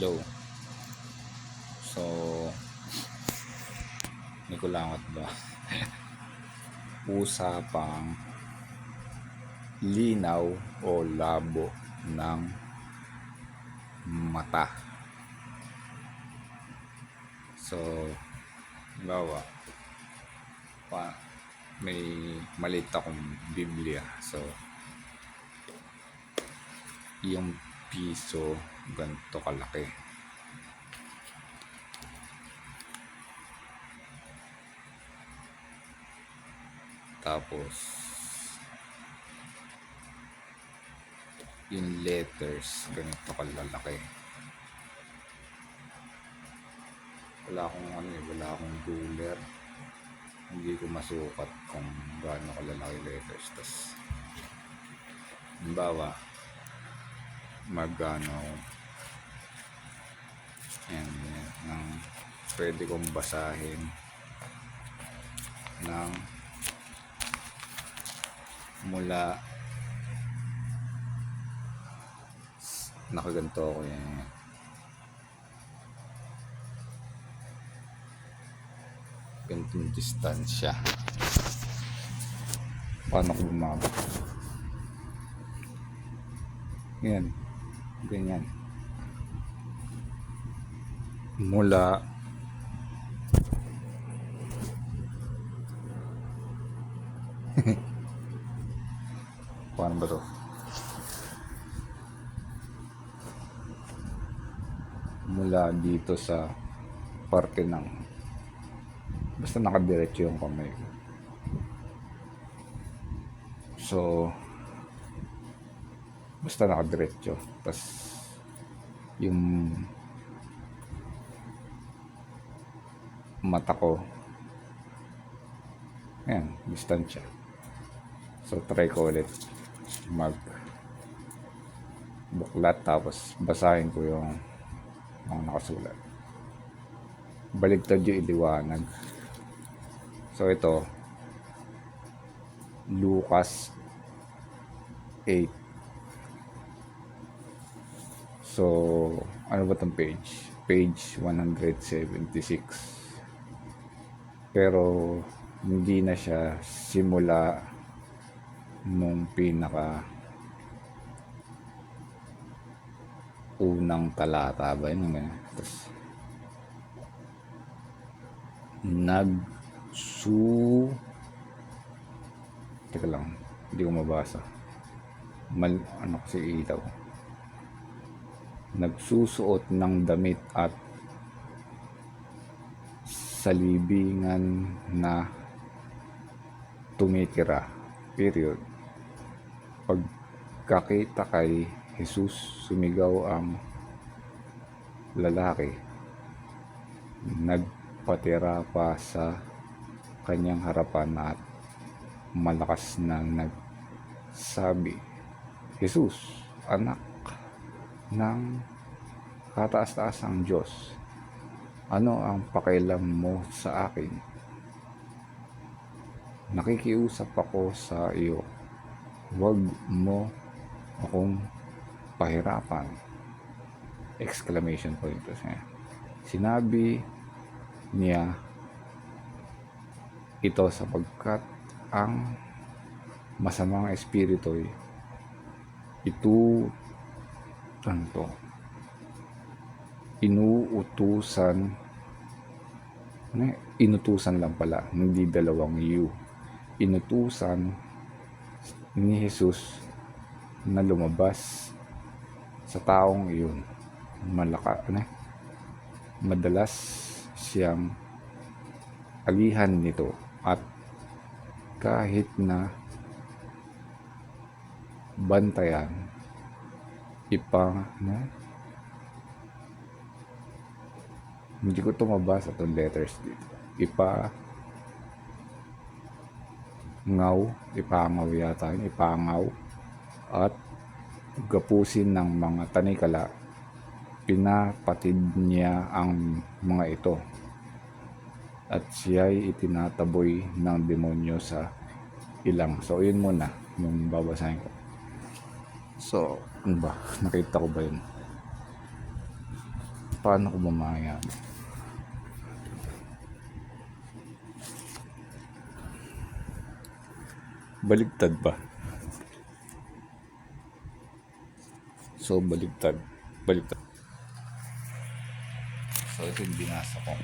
low. So, hindi ko langat ba? Usapang linaw o labo ng mata. So, bawa, pa, may maliit akong Biblia. So, yung piso ganito kalaki. Tapos, yung letters ganito kalalaki. Wala akong ano eh, wala akong ruler. Hindi ko masukat kung gaano kalalaki letters. Tapos, halimbawa, magano yan, yan, ng pwede kong basahin ng mula nakaganto ako yan. Ganitong distansya. Paano ko bumaba? Yan ganyan mula paano ba to? Mula dito sa parte ng basta nakadiretso yung kamay ko. So basta nakadiretso. Tas yung mata ko. Ayan distansya. So try ko ulit mag buklat tapos basahin ko yung mga nakasulat. Baligtad yung iliwanag. So ito Lucas 8 so ano ba tong page? Page 176 pero hindi na siya simula nung pinaka unang talata ba yun ganyan. Tapos, nagsu teka lang hindi ko mabasa mal ano kasi ilaw nagsusuot ng damit at salibingan na tumitira. Period. Pagkakita kay Jesus sumigaw ang lalaki. Nagpatira pa sa kanyang harapan at malakas na nagsabi Jesus anak ng kataas-taas ang Diyos ano ang pakialam mo sa akin? Nakikiusap ako sa iyo. Huwag mo akong pahirapan. Exclamation point siya. Sinabi niya ito sapagkat ang masamang espiritu ito ano to inuutusan. Ano, inutusan lang pala hindi dalawang you. Inutusan ni Jesus na lumabas sa taong iyon. Malaka ano, madalas siyang alihan nito at kahit na bantayan ipang na hindi ko to mabasa itong letters dito ipa ngaw ipangaw yata yun ipangaw at gapusin ng mga tanikala pinapatid niya ang mga ito at siya'y itinataboy ng demonyo sa ilang. So, yun muna yung babasahin ko. So, ano ba? Nakita ko ba yun? Paano ko mamaya? Baligtad ba? So, baligtad. Baligtad. So, ito yung binasa ko.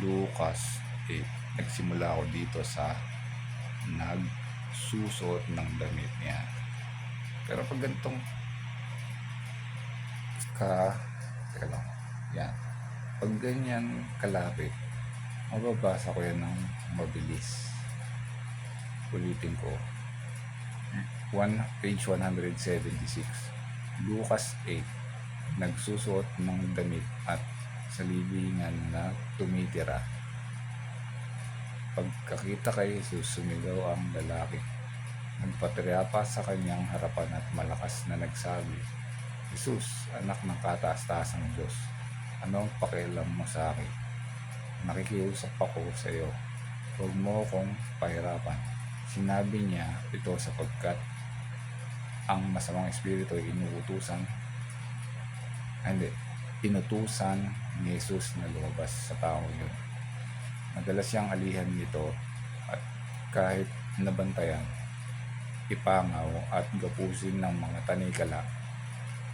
Lucas 8. Nagsimula ako dito sa nagsusuot ng damit niya. Pero pag ganitong ka lang yan pag ganyan kalapit mababasa ko yan ng mabilis. Ulitin ko. One, page 176 Lucas 8 nagsusuot ng damit at sa libingan na tumitira. Pagkakita kay Jesus sumigaw ang lalaki. Nagpatirya pa sa kanyang harapan at malakas na nagsabi Jesus, anak ng kataas-taas ng Diyos, ano ang pakialam mo sa akin? Nakikiusap ako sa iyo. Huwag mo akong pahirapan. Sinabi niya ito sapagkat ang masamang espiritu ay inuutusan hindi, inutusan ni Jesus na lumabas sa tao yun. Madalas siyang alihan nito at kahit nabantayan, ipangaw at gapusin ng mga tanikala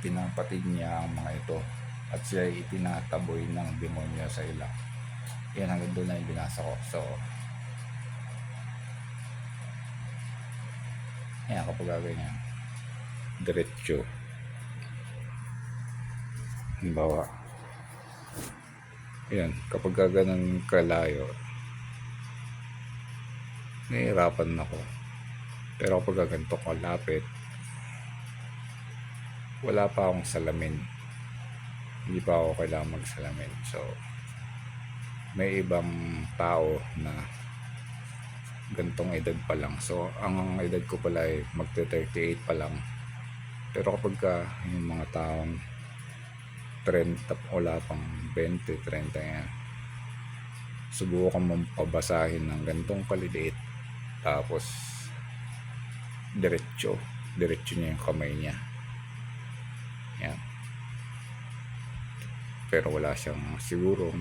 pinapatid niya ang mga ito at siya ay itinataboy ng demonyo sa ila. Yan hanggang doon na yung binasa ko. So, yan kapag ganyan, diretso. Halimbawa, yan, kapag ganun kalayo, nahihirapan ako. Pero kapag ganito kalapit, wala pa akong salamin. Hindi pa ako kailangan magsalamin. So, may ibang tao na gantong edad pa lang. So, ang edad ko pala ay magte-38 pa lang. Pero kapag ka yung mga taong 30, wala pang 20, 30 yan, subukan mong pabasahin ng gantong kaliliit. Tapos, diretso. Diretso niya yung kamay niya. Yan. Pero wala siyang siguro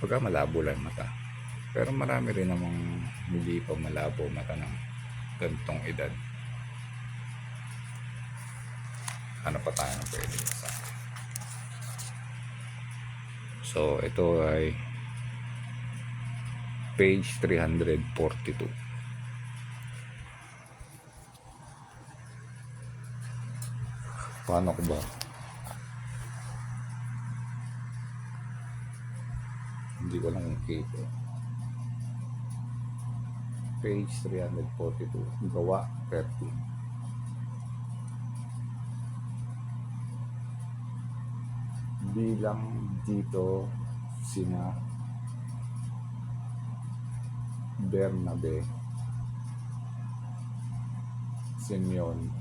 pagka malabo lang mata. Pero marami rin namang hindi pa malabo mata ng gantong edad. Ano pa tayo na pwede sa So, ito ay page 342. Paano ko ba? Hindi ko lang kita. Page 342. Gawa 13. Bilang dito sina Bernabe Simeon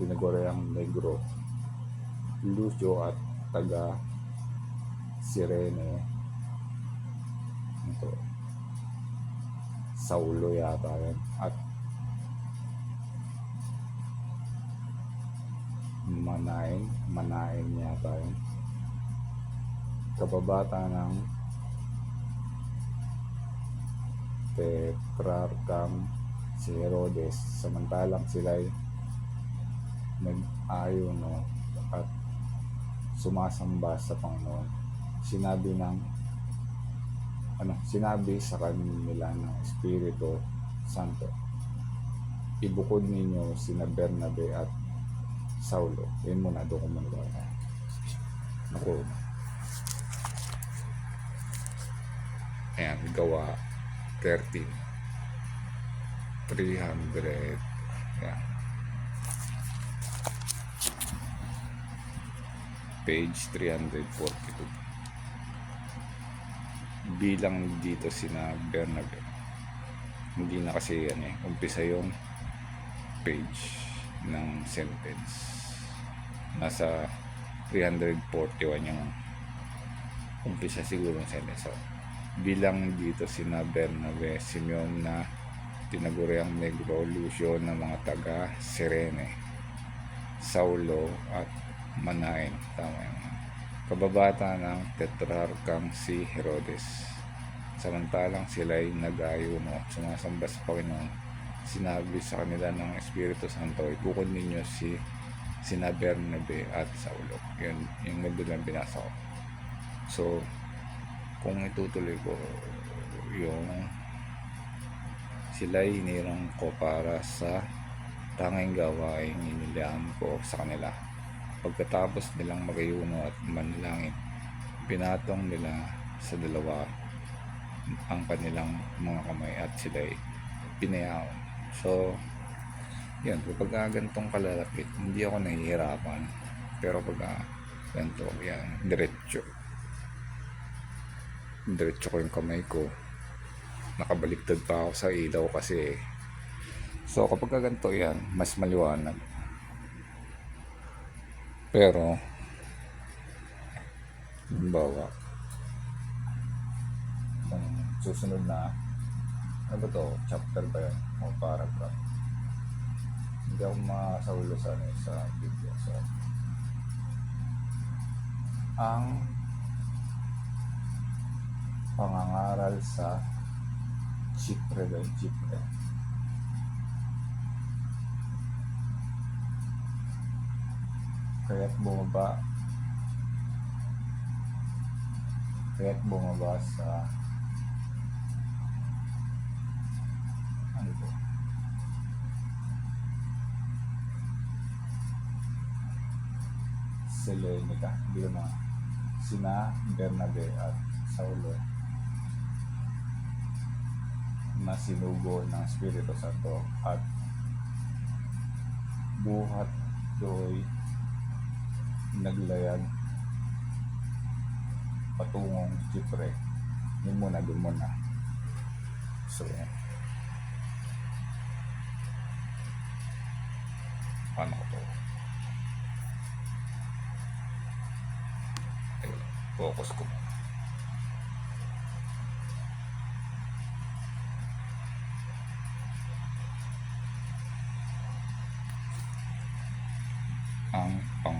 Tinagorayang Negro, Lucio at taga Sirene. Ito. Saulo yata yan. At Manain, Manain yata yan. Kababata ng Tetrarcham si Herodes samantalang sila'y nag-ayo no at sumasamba sa Panginoon. Sinabi ng ano, sinabi sa kanila ng Espiritu Santo. Ibukod ninyo sina Bernabe at Saulo. Yun muna, doon ko muna? Naku. Ayan, gawa 13. 300. Ayan. page 342 bilang dito sina Bernabe hindi na kasi yan eh umpisa yung page ng sentence nasa 341 yung umpisa siguro ng sentence so, bilang dito sina Bernabe Simeon na tinaguriang Negro Lucio ng mga taga Sirene, Saulo at Manain. Tama yun. Kababata ng tetrarkang si Herodes. Samantalang sila'y nag-ayuno at sumasamba sa Panginoon, sinabi sa kanila ng Espiritu Santo, ikukod ninyo si sina Bernabe at Saulo. Yun, yung nandun lang binasa ko. So, kung itutuloy ko yung sila hinirang ko para sa tanging gawain inilaan ko sa kanila. Pagkatapos nilang magayuno at manalangin, pinatong nila sa dalawa ang kanilang mga kamay at sila'y pinayaw. So, yan, kapag gantong kalalapit, hindi ako nahihirapan. Pero pag ganito, yan, diretso. Diretso ko yung kamay ko. Nakabaliktad pa ako sa ilaw kasi So kapag ganito yan, mas maliwanag. Pero, ang susunod na, ano ba to? Chapter ba yan? O paragraph? Hindi ako masaulo sa, ano, sa video. So, ang pangangaral sa Chipre ba Chipre? Kaya't bumaba. Kaya't bumaba sa ano to? Selenica, na. Sina Bernabe at Saulo. Na sinugo ng Espiritu Santo at buhat do'y naglayag patungong Chipre. Yun muna, dun muna. So, yan. Paano ko to? Ayun, focus ko ang pangangaral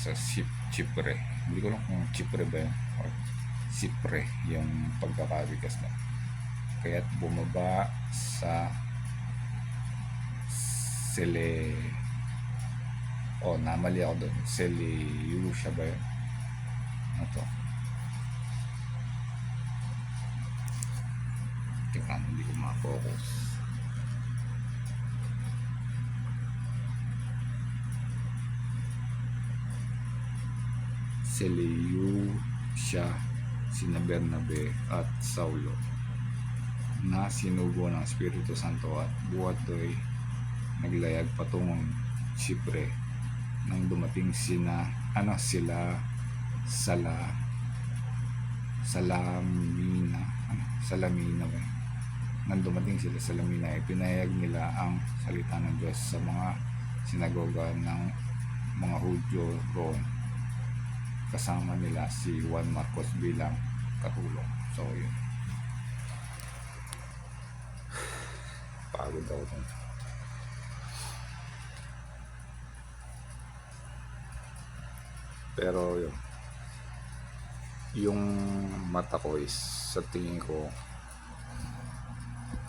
sa Sip Chipre. Hindi ko lang kung Chipre ba yun or Sipre yung pagkakabigas na. Kaya't bumaba sa Sele oh namali ako doon Seleucia ba yun ano to teka hindi ko ma-focus Seleucia, sina Bernabe at Saulo na sinugo ng Espiritu Santo at buhat do'y naglayag patungong Sipre. Nang dumating sina ano sila sala salamina ano, salamina ba? Nang dumating sila sa Lamina ipinahayag nila ang salita ng Diyos sa mga sinagoga ng mga Hudyo roon kasama nila si Juan Marcos bilang katulong. So, yun. Pagod ako dun. Pero yun. Yung mata ko is sa tingin ko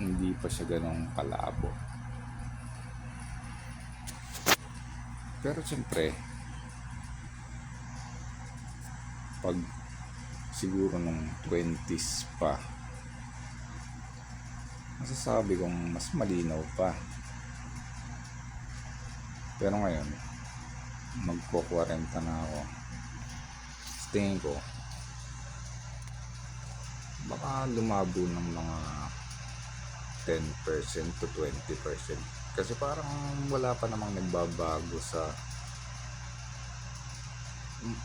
hindi pa siya ganong kalabo. Pero siyempre, pag siguro nung 20s pa masasabi kong mas malinaw pa. Pero ngayon magko 40 na ako. Sa tingin ko baka lumabo ng mga 10% to 20% kasi parang wala pa namang nagbabago sa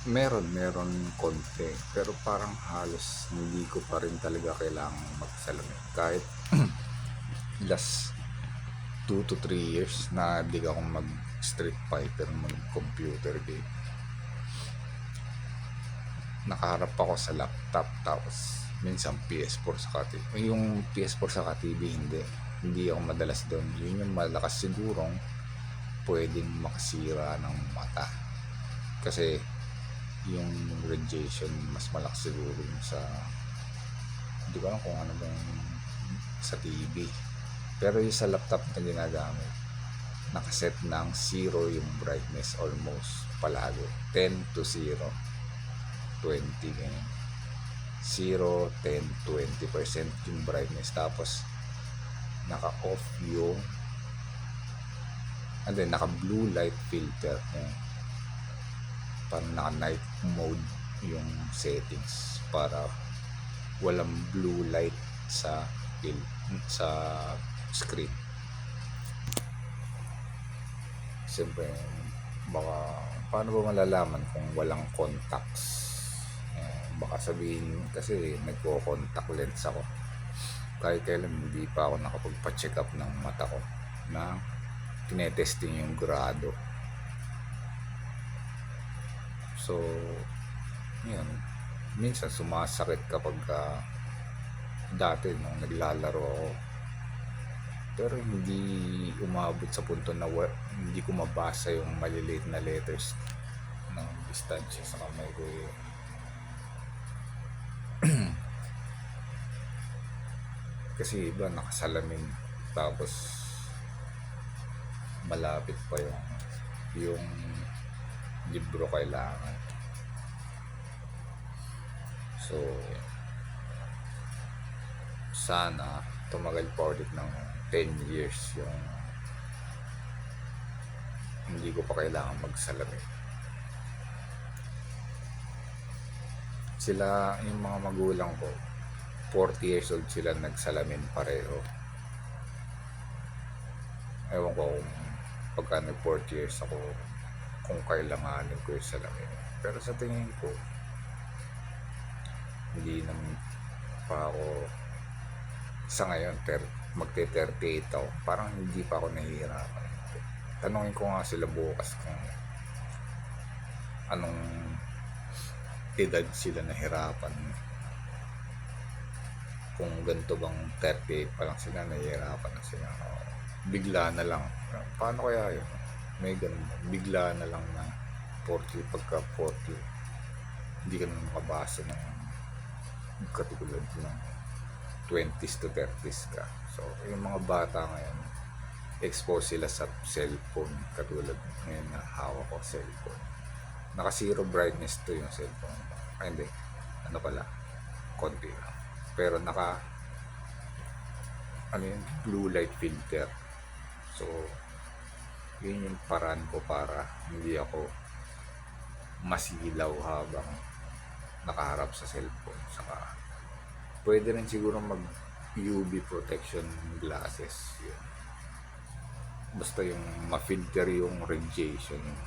meron, meron konti. Pero parang halos hindi ko pa rin talaga kailangang magsalamin. Kahit last 2 to 3 years na dig akong mag Street Fighter, mag computer game. Nakaharap ako sa laptop tapos minsan PS4 sa TV. Yung PS4 sa TV hindi. hindi ako madalas doon. Yun yung malakas sigurong pwedeng makasira ng mata. Kasi yung radiation mas malakas siguro yung sa hindi ko alam kung ano bang sa TV. Pero yung sa laptop na ginagamit, nakaset ng 0 yung brightness almost palagi. 10 to 0. 20 ganyan. 0, 10, 20% yung brightness. Tapos, naka-off yung and then naka-blue light filter. Yan. Parang naka-night mode yung settings para walang blue light sa sa screen. Siyempre, baka paano ba malalaman kung walang contacts? Eh, baka sabihin kasi nagko-contact lens ako. Kahit kailan hindi pa ako nakapagpa-check up ng mata ko na tinetesting yung grado. So, yun. Minsan sumasakit kapag ah, dati nung naglalaro ako. Pero hindi umabot sa punto na hindi ko mabasa yung maliliit na letters ng distansya sa kamay ko. eh. Kasi iba nakasalamin tapos malapit pa yung yung libro kailangan. So, sana tumagal pa ulit ng 10 years yung hindi ko pa kailangan magsalamin. Sila, yung mga magulang ko, 40 years old sila nagsalamin pareho. Ewan ko kung pagka nag 40 years ako, kung kailanganin ko yung salamin. Pero sa tingin ko, hindi naman pa ako sa ngayon, ter, magte-38 ako. Parang hindi pa ako nahihirapan. Tanungin ko nga sila bukas kung anong edad sila nahirapan. Kung ganito bang 38 pa lang sila, nahihirapan na sila. Bigla na lang. Paano kaya yun? May ganun. Bigla na lang na 40, pagka 40, hindi ka na makabasa ng katulad ng 20s to 30s ka. So, yung mga bata ngayon, expose sila sa cellphone katulad ngayon na hawak ko cellphone. Naka zero brightness to yung cellphone. Ay, hindi. Ano pala? Konti lang. Pero naka ano yun? Blue light filter. So, yun yung paraan ko para hindi ako masilaw habang nakaharap sa cellphone. Saka, pwede rin siguro mag UV protection glasses. Yun. Basta yung ma-filter yung radiation, yung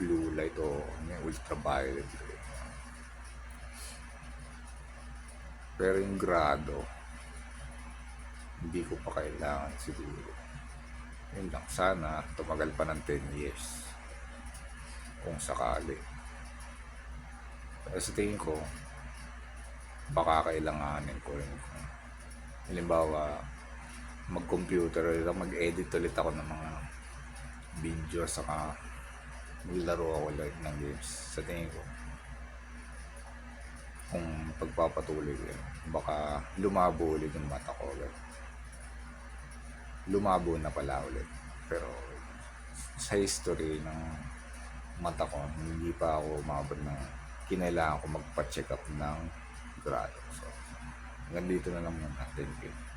blue light o yung ultraviolet ray. Pero yung grado, hindi ko pa kailangan siguro. Yun lang, sana tumagal pa ng 10 years. Kung sakali. Pero sa tingin ko, baka kailanganin ko rin. Halimbawa, mag-computer ulit mag-edit ulit ako ng mga video saka maglaro ako ulit ng games. Sa tingin ko, kung pagpapatuloy ko yun, baka lumabo ulit yung mata ko ulit. Lumabo na pala ulit. Pero sa history ng mata ko, hindi pa ako umabot ng kinailangan ko magpa-check up ng grado. So, hanggang dito na lang muna. Thank you.